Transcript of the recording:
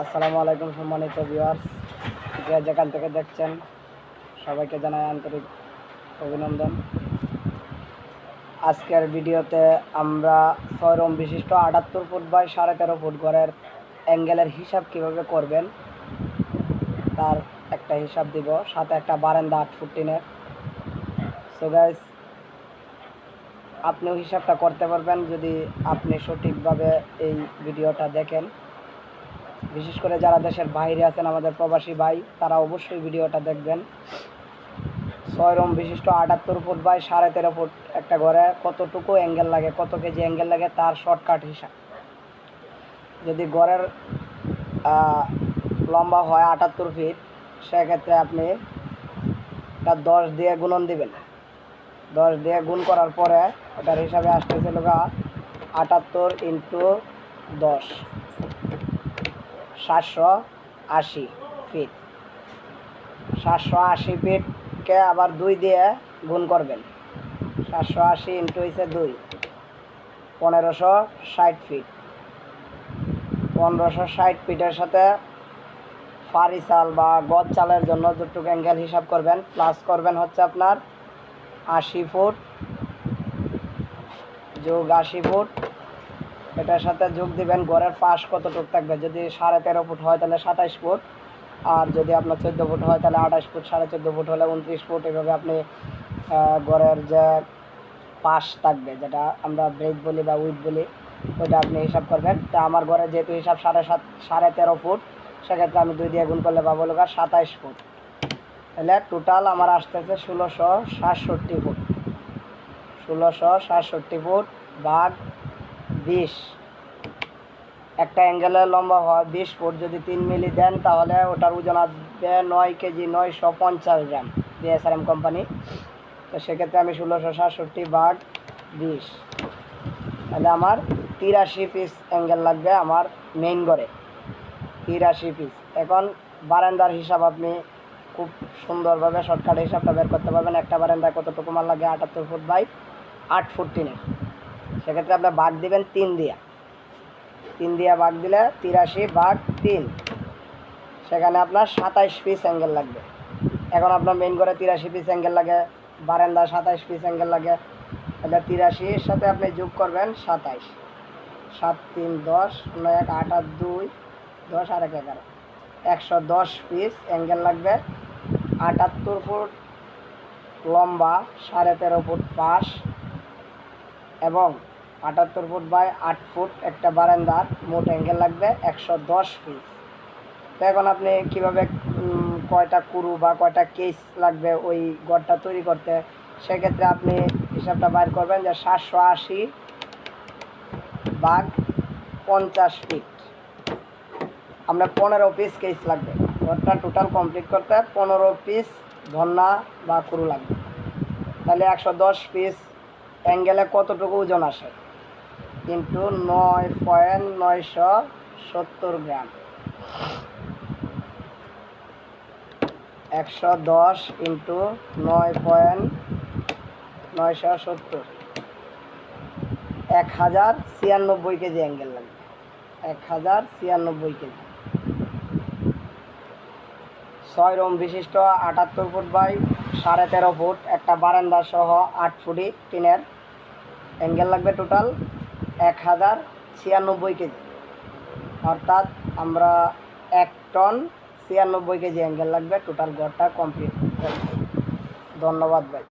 আসসালামু আলাইকুম সম্মানিত ভিউয়ার্স যে যেখান থেকে দেখছেন, সবাইকে জানাই আন্তরিক অভিনন্দন। আজকের ভিডিওতে আমরা ছয় রম বিশিষ্ট আটাত্তর ফুট বাই সাড়ে তেরো ফুট ঘরের অ্যাঙ্গেলের হিসাব কীভাবে করবেন, তার একটা হিসাব দিব। সাথে একটা বারান্দা আট ফুট টিনের। সো গাইস আপনিও হিসাবটা করতে পারবেন যদি আপনি সঠিকভাবে এই ভিডিওটা দেখেন। বিশেষ করে যারা দেশের বাইরে আছেন আমাদের প্রবাসী ভাই, তারা অবশ্যই ভিডিওটা দেখবেন। ছয় রম বিশিষ্ট আটাত্তর ফুট বাই সাড়ে তেরো ফুট একটা ঘরে কতটুকু অ্যাঙ্গেল লাগে, কত কেজি অ্যাঙ্গেল লাগে, তার শর্টকাট হিসাব। যদি ঘরের লম্বা হয় আটাত্তর ফিট সেক্ষেত্রে আপনি তার দশ দিয়ে গুণন দিবেন। দশ দিয়ে গুণ করার পরে ওটার হিসাবে আসতেছিল গা আটাত্তর ইন্টু দশ। সাতশো আশি ফিট সাতশো আশি ফিটকে আবার দুই দিয়ে গুণ করবেন। সাতশো আশি ইন্টু হয়েছে দুই। পনেরোশো ষাট ফিট পনেরোশো ষাট ফিটের সাথে ফারি চাল বা গদ চালের জন্য দুটুক অ্যাঙ্গেল হিসাব করবেন প্লাস করবেন হচ্ছে আপনার আশি ফুট যোগ আশি ফুট এটার সাথে যোগ দিবেন গড়ের পাশ কতটুক থাকবে? যদি সাড়ে তেরো ফুট হয় তাহলে সাতাইশ ফুট, আর যদি আপনার চোদ্দ ফুট হয় তাহলে আঠাশ ফুট, সাড়ে চোদ্দ ফুট হলে উনত্রিশ ফুট, এভাবে আপনি গড়ের যে পাশ থাকবে, যেটা আমরা ব্রেক বলি বা উইথ বলি, ওইটা আপনি হিসাব করবেন। তা আমার ঘরে যেহেতু হিসাব সাড়ে সাত, সাড়ে তেরো ফুট, সেক্ষেত্রে আমি দুই দিয়ে গুণ করলে পাবো লোক সাতাইশ ফুট। তাহলে টোটাল আমার আসতেছে ষোলোশো সাতষট্টি ফুট। ষোলোশো সাতষট্টি ফুট ভাগ বিশ। একটা অ্যাঙ্গেলের লম্বা হয় বিশ ফুট, যদি তিন মিলি দেন তাহলে ওটার ওজন আসবে নয় কেজি নয়শো পঞ্চাশ গ্রাম বিএসআরএম কোম্পানি তো সেক্ষেত্রে আমি ষোলোশো সাতষট্টি ভাগ বিশ। তাহলে আমার তিরাশি পিস অ্যাঙ্গেল লাগবে আমার মেইন ঘরে তিরাশি পিস এখন বারান্দার হিসাব আপনি খুব সুন্দরভাবে শর্টকাট হিসাবটা বের করতে পারবেন। একটা বারান্দায় কতটুকু মাল লাগে আটাত্তর ফুট বাই আট ফুট টিনের সেক্ষেত্রে আপনি ভাগ দিবেন তিন দিয়া। তিন দিয়া ভাগ দিলে তিরাশি ভাগ তিন। সেখানে আপনার সাতাইশ পিস অ্যাঙ্গেল লাগবে। এখন আপনার মেন করে তিরাশি পিস অ্যাঙ্গেল লাগে বারান্দা সাতাইশ পিস অ্যাঙ্গেল লাগে। তাহলে তিরাশির সাথে আপনি যোগ করবেন সাতাইশ। সাত তিন দশ নয় এক, আট আর দুই, দশ আর এক, এগারো। একশো দশ পিস অ্যাঙ্গেল লাগবে। আটাত্তর ফুট লম্বা, সাড়ে তেরো ফুট পাশ। এবং আটাত্তর ফুট বাই আট ফুট একটা বারান্দার মোট অ্যাঙ্গেল লাগবে একশো দশ পিস তো এখন আপনি কীভাবে কয়টা কুরু বা কয়টা কেস লাগবে ওই গড়টা তৈরি করতে, সেক্ষেত্রে আপনি হিসাবটা বাইর করবেন যে সাতশো আশি বাঘ পঞ্চাশ ফিট আপনার পনেরো পিস কেস লাগবে। ঘরটা টোটাল কমপ্লিট করতে পনেরো পিস ধন্না বা কুরু লাগবে। তাহলে একশো দশ পিস অ্যাঙ্গেলে কতটুকু ওজন আসে? কিন্তু নয় পয়েন্ট নয়শো সত্তর গ্রাম। একশো দশ ইন্টু নয় পয়েন্ট নয়শো সত্তর। এক হাজার ছিয়ানব্বই কেজি অ্যাঙ্গেল লাগবে। এক হাজার ছিয়ানব্বই কেজি। ছয় রুম বিশিষ্ট আটাত্তর ফুট বাই সাড়ে তেরো ফুট, একটা বারান্দা সহ আট ফুটি টিনের অ্যাঙ্গেল লাগবে টোটাল এক হাজার ছিয়ানব্বই কেজি। অর্থাৎ আমরা এক টন ছিয়ানব্বই কেজি অ্যাঙ্গেল লাগবে। টোটাল গড়টা কমপ্লিট ধন্যবাদ ভাই।